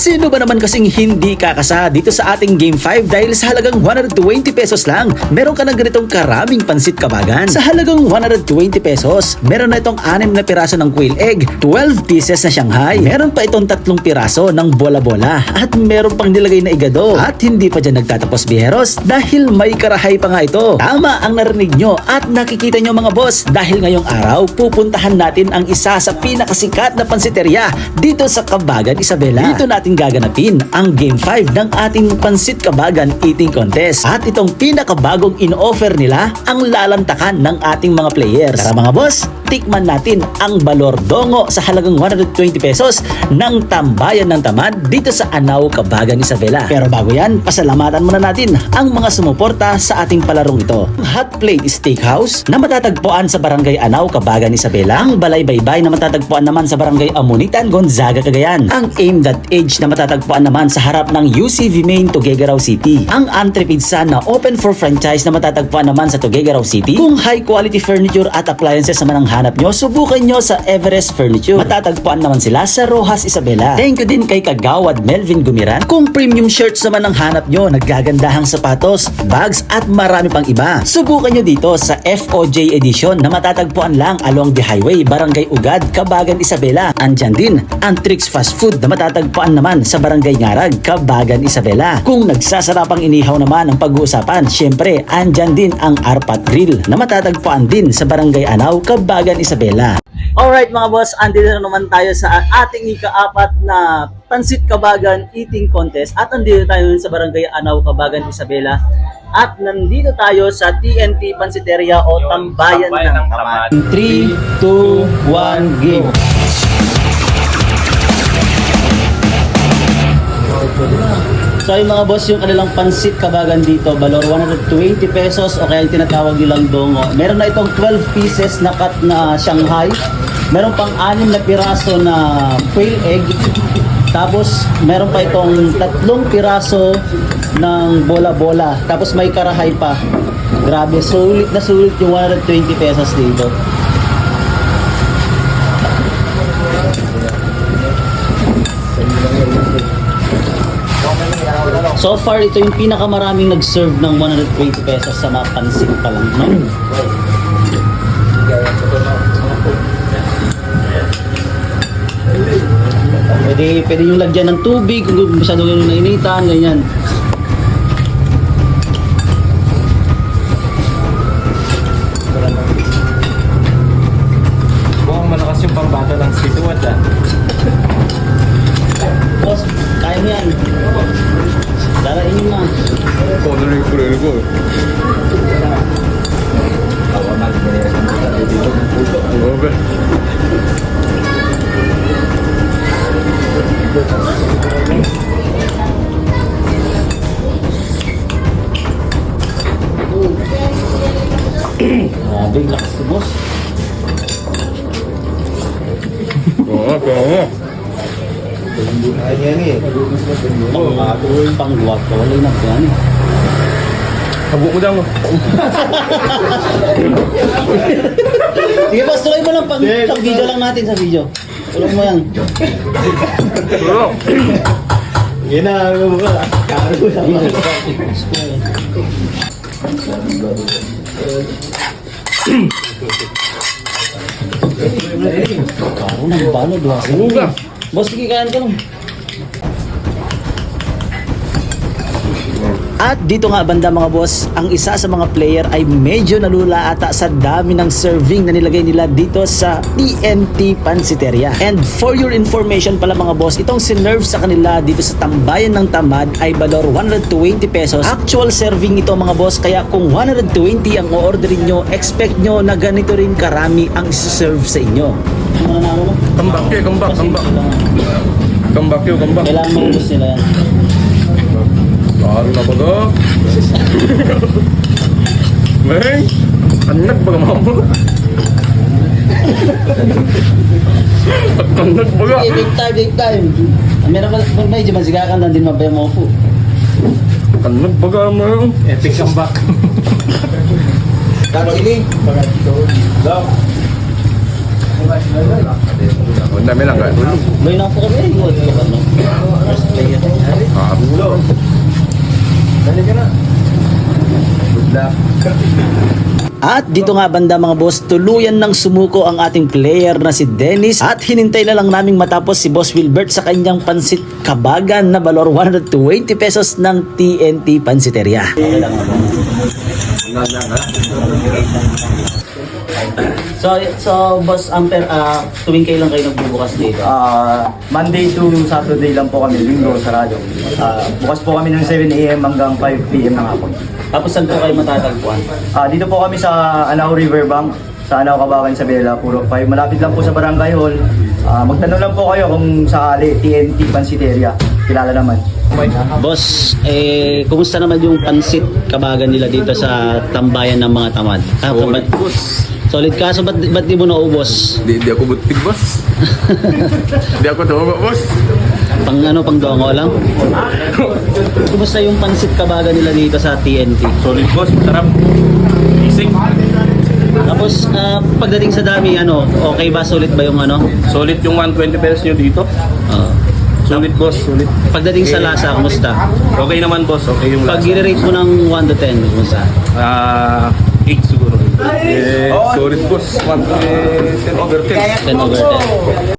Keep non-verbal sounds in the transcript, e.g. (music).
Sino ba naman kasing hindi kakasa dito sa ating Game 5 dahil sa halagang 120 pesos lang, meron ka ng ganitong karaming pansit kabagan. Sa halagang 120 pesos, meron na itong 6 na piraso ng quail egg, 12 pieces na Shanghai, meron pa itong tatlong piraso ng bola-bola, at meron pang nilagay na igado. At hindi pa dyan nagtatapos biheros dahil may karahay pa nga ito. Tama ang narinig nyo at nakikita nyo mga boss dahil ngayong araw pupuntahan natin ang isa sa pinakasikat na pansiteria dito sa Kabagan Isabela. Dito natin gaganapin ang Game 5 ng ating Pansit Kabagan Eating Contest. At itong pinakabagong in-offer nila ang lalantakan ng ating mga players. Tara mga boss, tikman natin ang balor dongo sa halagang 120 pesos ng tambayan ng tamad dito sa Anao, Kabagan Isabela. Pero bago yan, pasalamatan muna natin ang mga sumuporta sa ating palarong ito. Hot Plate Steakhouse na matatagpuan sa Barangay Anao, Kabagan Isabela. Ang Balay Baybay na matatagpuan naman sa Barangay Amunitan, Gonzaga, Cagayan. Ang Aim.Age na matatagpuan naman sa harap ng UCV Main, Tuguegarao City. Ang Antre Pizza na open for franchise na matatagpuan naman sa Tuguegarao City. Kung high quality furniture at appliances naman ang hanap nyo, subukan nyo sa Everest Furniture. Matatagpuan naman sila sa Rojas, Isabela. Thank you din kay Kagawad Melvin Gumiran. Kung premium shirts naman ang hanap nyo, naggagandahang sapatos, bags at marami pang iba. Subukan nyo dito sa FOJ Edition na matatagpuan lang along the highway, Barangay Ugad, Kabagan, Isabela. Andyan din ang Trix Fast Food na matatagpuan naman sa Barangay Ngarag, Kabagan, Isabela. Kung nagsasarapang inihaw naman ang pag-uusapan, syempre andyan din ang Arpat Grill na matatagpuan din sa Barangay Anaw, Kabagan, Isabela. Alright mga boss, andito na naman tayo sa ating ika-apat na Pansit Kabagan Eating Contest at andito tayo sa Barangay Anaw, Kabagan, Isabela at nandito tayo sa TNT Pansiteria o Tambayan, Tambayan ng. Tamad. 3, 2, 1, game! So yung mga boss, yung kanilang pansit kabagan dito, balor 120 pesos o kaya yung tinatawag nilang dongo. Meron na itong 12 pieces na cut na Shanghai. Meron pang 6 na piraso na quail egg. Tapos meron pa itong tatlong piraso ng bola-bola. Tapos may karahay pa. Grabe, sulit na sulit yung 120 pesos dito. So far, ito yung pinakamaraming nag-serve ng 120 pesos sa mga pansit pa lang, no? Pwede, pwede yung lagyan ng tubig kung masyado yung nainitan, ganyan. Mukhang malakas yung pambato ng sitwad ah. Boss, kaya mo yan. Darain mo na. Kung ano yung kulay ko. Okay. Grabe, lakas to, boss. Oo, oo. Pang, pang guwag ka, wala na yan. Habo mo daw. Sige, boss, mo lang pag, pag video lang natin sa video. Tuloy mo yan. Oo. Yan na, ano ba? Karo lang. Karo ng balod, was. Buga. Boss, sige, kain ka. At dito nga banda mga boss, ang isa sa mga player ay medyo nalula ata sa dami ng serving na nilagay nila dito sa TNT Pansiteria. And for your information pala mga boss, itong sinerve sa kanila dito sa tambayan ng tamad ay balor 120 pesos. Actual serving ito mga boss, kaya kung 120 ang o-orderin nyo, expect nyo na ganito rin karami ang isi-serve sa inyo. Na mo? Kambak yun, kambak, kambak. Kambak yun, kambak. Kailangan maubos nila yan. Laro na ba to? Meng! Anak ba ka mo? Anak ba ka? Big time, big time. Meron pa pag medyo masigakan lang din mabaya mo po. Anak ba ka mo? Epic comeback. Tapos ini. Dok. Ang dami lang gano'n. May nasa kami eh. Huwag ka ba? First player. Ah. Dali ka na. Good luck. At dito nga banda mga boss, tuluyan ng sumuko ang ating player na si Dennis at hinintay na lang naming matapos si Boss Wilbert sa kanyang pansit kabagan na balor 120 pesos ng TNT Pansiteria. Okay lang, So, so boss Amper, uh, tuwing kailan kayo nagbubukas dito? Ah, Monday to Saturday lang po kami, linggo, sarado. Ah, bukas po kami ng 7 a.m. hanggang 5 p.m. ng hapon. Tapos saan po kayo matatagpuan? Ah, dito po kami sa Anao Riverbank, sa Anao Kabakan, Isabela, Puro 5. Malapit lang po sa Barangay Hall. Ah, magtanong lang po kayo kung sakali TNT Pansiteria. Kilala naman. Boss, eh, kumusta naman yung pansit kabagan nila dito sa tambayan ng mga tamad? Ah, ba't- boss. Solid kaso, ba't, ba't di mo naubos? Di, di ako butig, boss. (laughs) di ako tumaba, boss. Pang ano, pang dongo lang? Kumusta yung pansit kabagan nila dito sa TNT? Solid, boss. Sarap. Ising. Tapos, ah, pagdating sa dami, ano, okay ba? Solid ba yung ano? Solid yung 120 pesos nyo dito. Ah. Solid, boss. Solid. pagdating sa lasa, kumusta? Okay naman, boss. Okay yung Pag lasa. i-rate mo ng 1 to 10, kumusta? Ah, 8 siguro. Eh, solid, boss. 1 to 10 over 10. 10 over 10.